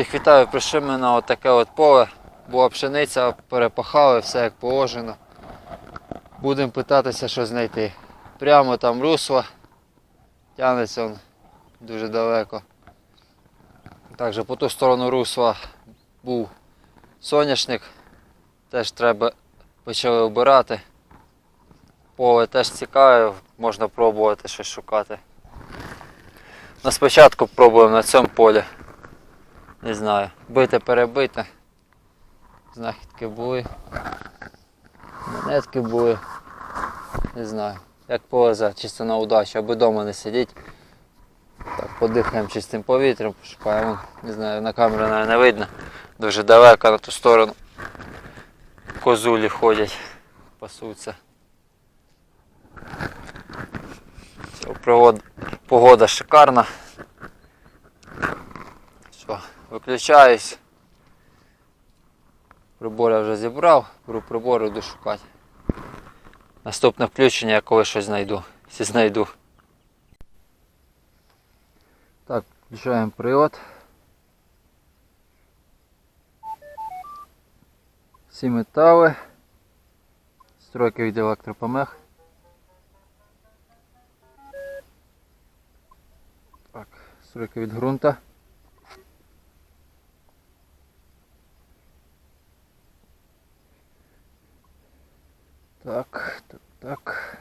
Всіх вітаю, прийшли ми на отаке от поле. Була пшениця, перепахали, все як положено. Будемо питатися, що знайти. Прямо там русло. Тягнеться он дуже далеко. Також по ту сторону русла був соняшник. Теж треба почали обирати. Поле теж цікаве, можна пробувати щось шукати. На спочатку пробуємо на цьому полі. Не знаю. Бите перебите. Знахідки були. Монетки були. Не знаю. Як повезе, чисто на удачу, аби вдома не сидіть. Так, подихаємо чистим повітрям, пошукаємо. Не знаю, на камеру навіть не видно. Дуже далеко на ту сторону. Козулі ходять, пасуться. Пригод- Погода шикарна. Виключаюсь. Прибор я вже зібрав, беру прибор іду шукати. Наступне включення я коли щось знайду. Якщо знайду. Так, включаємо привод. Всі метали. Стройки від електропомех. Так, стройки від ґрунта. Так, так, так.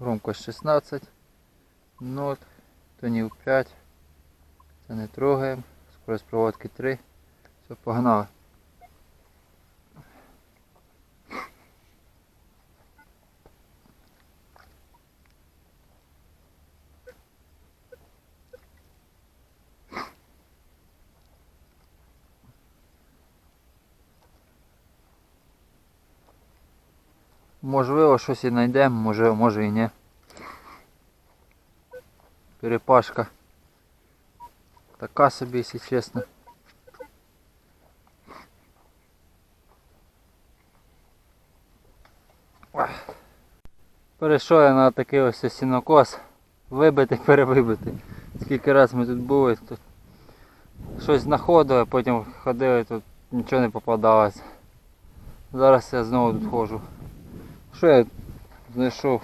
Громкость 16. Нот. Тонів 5. Це не трогаємо. Скорость проводки 3. Все, погнали. Можливо, щось і знайдемо, може, може і ні. Перепашка. Така собі, якщо чесно. Перейшов я на такий ось сінокос. Вибитий, перевибитий. Скільки раз ми тут були, тут щось знаходили, потім ходили, тут нічого не попадалось. Зараз я знову тут ходжу. Що я знайшов?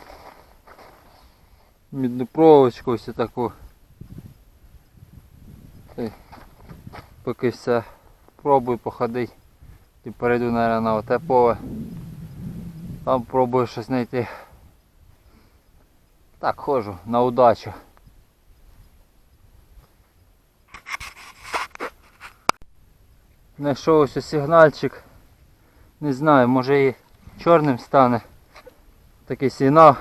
Мідну проволочку ось таку. Та Поки все пробую походити. І перейду наверное, на оте поле. Там пробую щось знайти. Так, ходжу на удачу. Знайшов ось сигнальчик. Не знаю, може і чорним стане. Такий сигнал.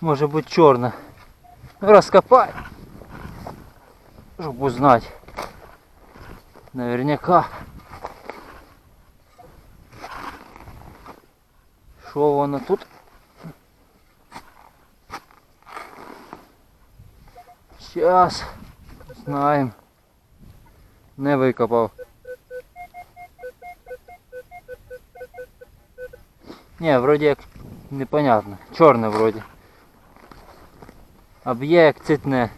Може бути чорна. Розкопай. Щоб узнати. Наверняка. Що воно тут? Сейчас. Знаємо. Не викопав. Не, вроді як непонятно. А б'є як цитне.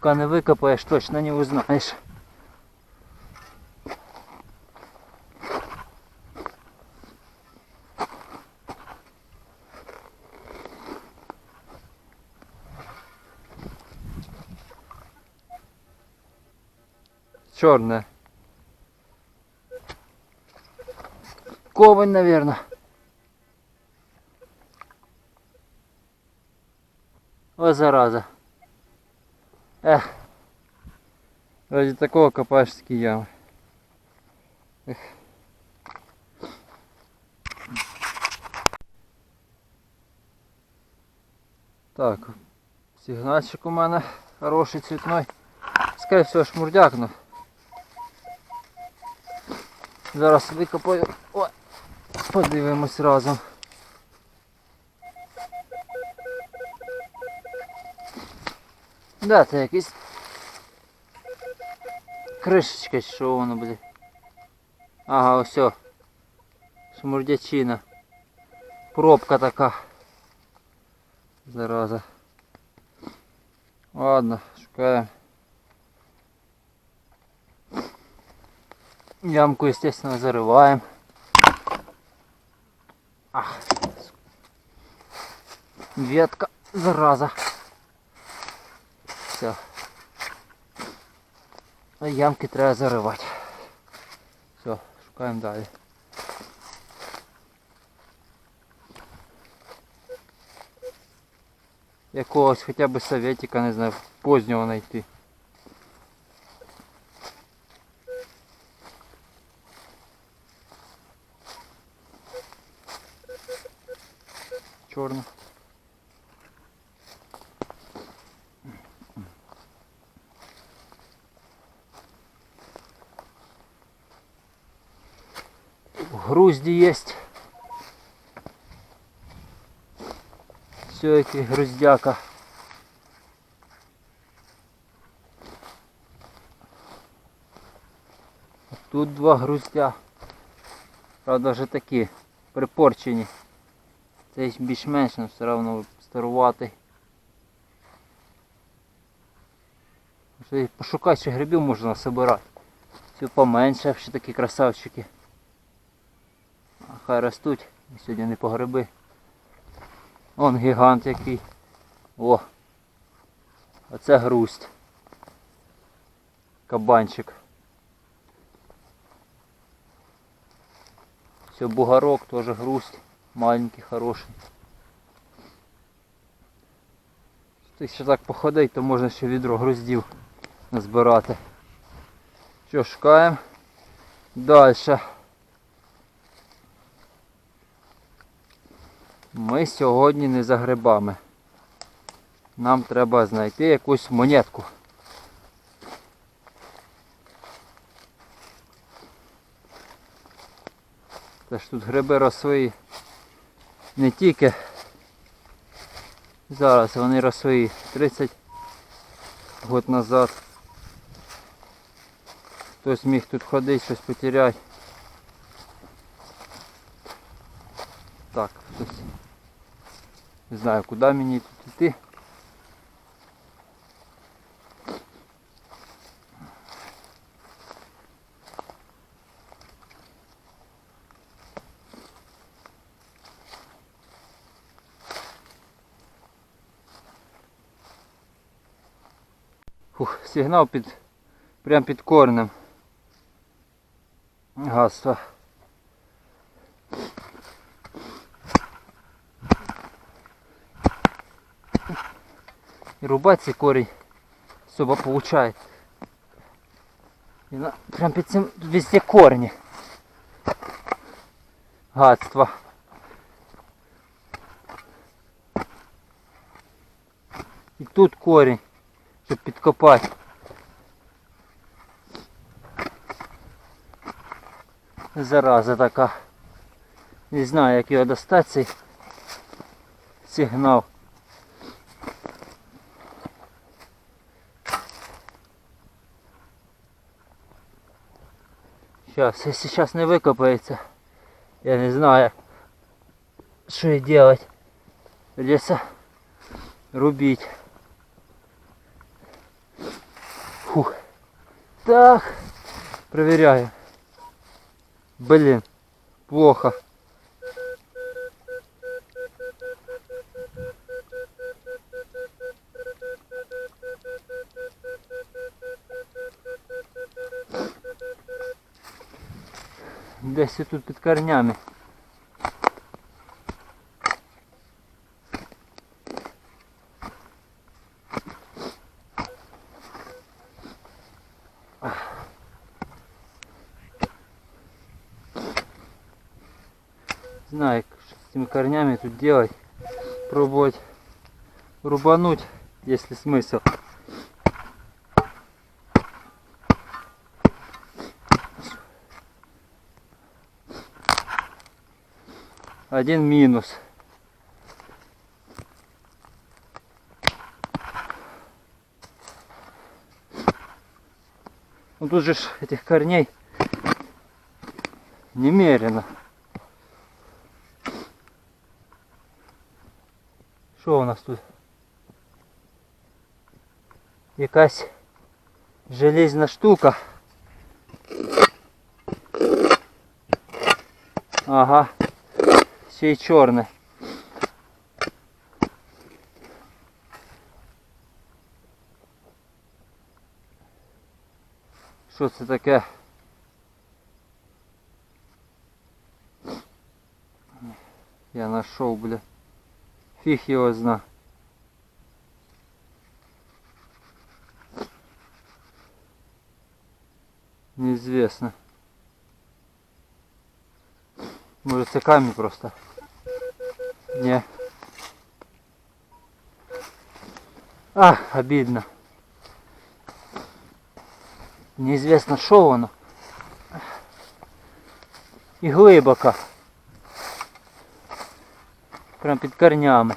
Поки не викопаєш, точно не узнаєш. черная. Ковань, наверное. О, зараза. Эх. Ради такого копаешь такие ямы. Эх. Так, сигнальчик у меня хороший цветной. Скорее всього шмурдякнув. Зараз викопаю. О, подивимось разом. Да, це якийсь кришечка, що воно буде. Ага, ось. Шмурдячина. Пробка така. Зараза. Ладно, шукаємо. Ямку, естественно, зариваємо. Ах. Ветка, зараза. Все. А ямки треба заривати. Все, шукаємо далі. Якогось хоча б советика, не знаю, позднього знайти. Чорно. В грузді есть. Все, який груздяка. Тут два груздя. Правда вже такі припорчені. Цей більш-менш, але все одно старуватий. Пошукати ще грибів можна собирати. Все поменше, ще такі красавчики. А Хай ростуть. Сьогодні не по гриби. Вон гігант який. О! Оце грусть. Кабанчик. Все, бугорок теж грусть. Маленький, хороший. Якщо так походить, то можна ще відро груздів назбирати. Що, шукаємо? Далі. Ми сьогодні не за грибами. Нам треба знайти якусь монетку. Та ж тут гриби росли не тільки зараз, вони росли 30 год назад. Хтось міг тут ходити, щось потеряти. Так, хтось. Не знаю, куди мені тут йти. Фух, сигнал під прям під корнем. Гаства. И рубать цей корень особо получает. И на, прям під цим везде корни. Гадство. І тут корень, щоб підкопати. Зараза така. Не знаю, як його достати сигнал. Сейчас, если сейчас не выкопается, я не знаю, что и делать. Придется рубить. Фух. Так, проверяю. Блин, плохо. Десь тут під корнями. Знаю, что с этими корнями тут делать. Пробовать рубануть, если смысл. Один минус. Ну тут же этих корней немерено. Що у нас тут? Якась железна штука. Ага. Ще й чорне. Що це таке? Я нашов, бля. Фіг його зна. Неизвестно. Может це камень просто? Не. А, обидно. Неизвестно, що воно. І глибоко. Прям під корнями.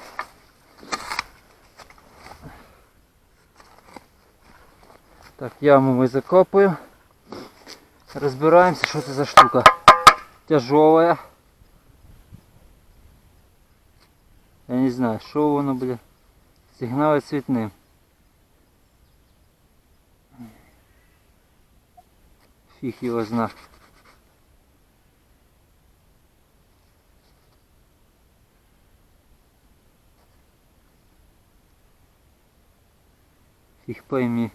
Так, яму ми закопуємо. Розбираємося, що це за штука. Тяжелая. Я не знаю, що воно, бля. Сигнали цвітним. Фіг його зна. Фіг пойми.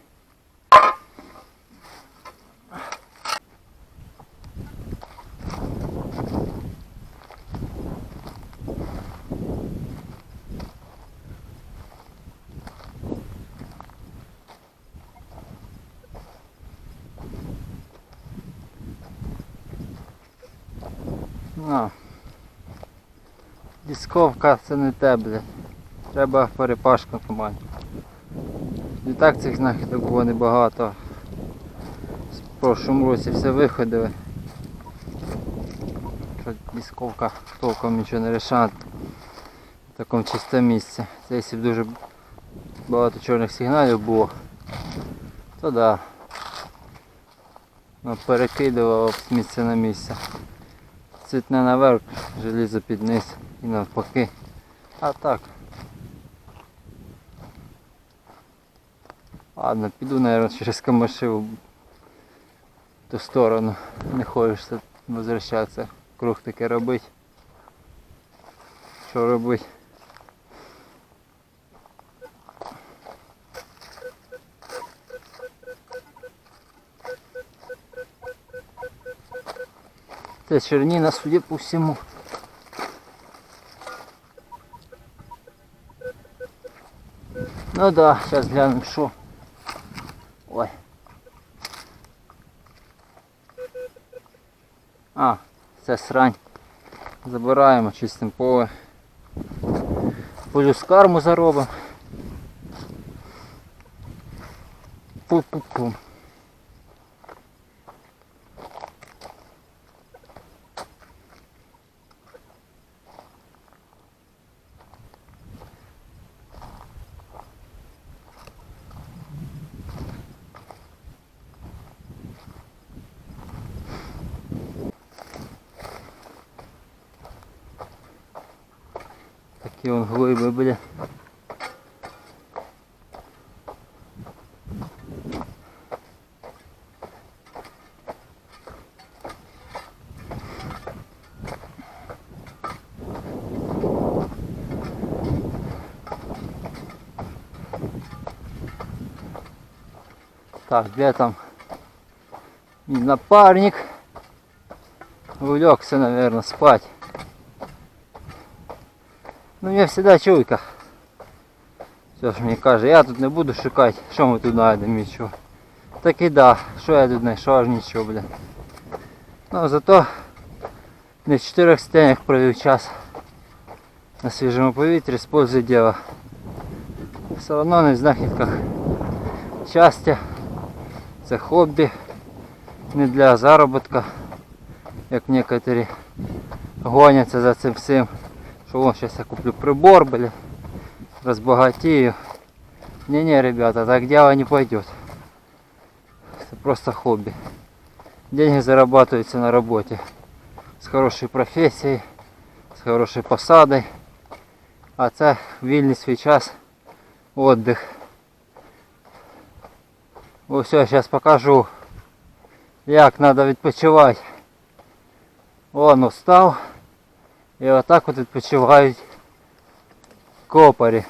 На. Дісковка це не те, блядь. Треба перепашка команді. І так цих знахідок було небагато. В прошлому році все виходили. Що дісковка толком нічого не рішає в такому чистому місці. Це якщо дуже багато чорних сигналів було, то да. Ну, перекидувало з місця на місце. Цвітне наверх, желізо під низ і навпаки. А так. Ладно, піду, наверное, через камашиву ту сторону. Не хочеться возвращатися. Круг таки робити. Що робити? Це чернина, судя по всему. Ну да, сейчас глянем, що. Ой. А, це срань. Забираємо, чистим поле. Плюс карму заробимо. Пу-пу-пу. Такі он глиби, бля. Так, где там мій напарник? Улегся, наверное, спать. Ну я всегда чуйка. Все ж мені каже, я тут не буду шукати, що ми тут знайдемо нічого. Так і да, що я тут знайшов, аж нічого, бля. Ну зато не в чотирьох стенях провів час на свіжому повітрі з пользою діла. Все одно не в знахідках щастя. Це хобі, не для заробітка, як некоторі гоняться за цим всім. Что вон сейчас я куплю прибор, блин, разбогатею. Не-не, ребята, так дело не пойдет. Это просто хобби. Деньги зарабатываются на работе. С хорошей профессией, с хорошей посадой. А це вільний свій час, віддих. Ось зараз покажу, як треба відпочивати. Вон встав. І отак от відпочивають копарі.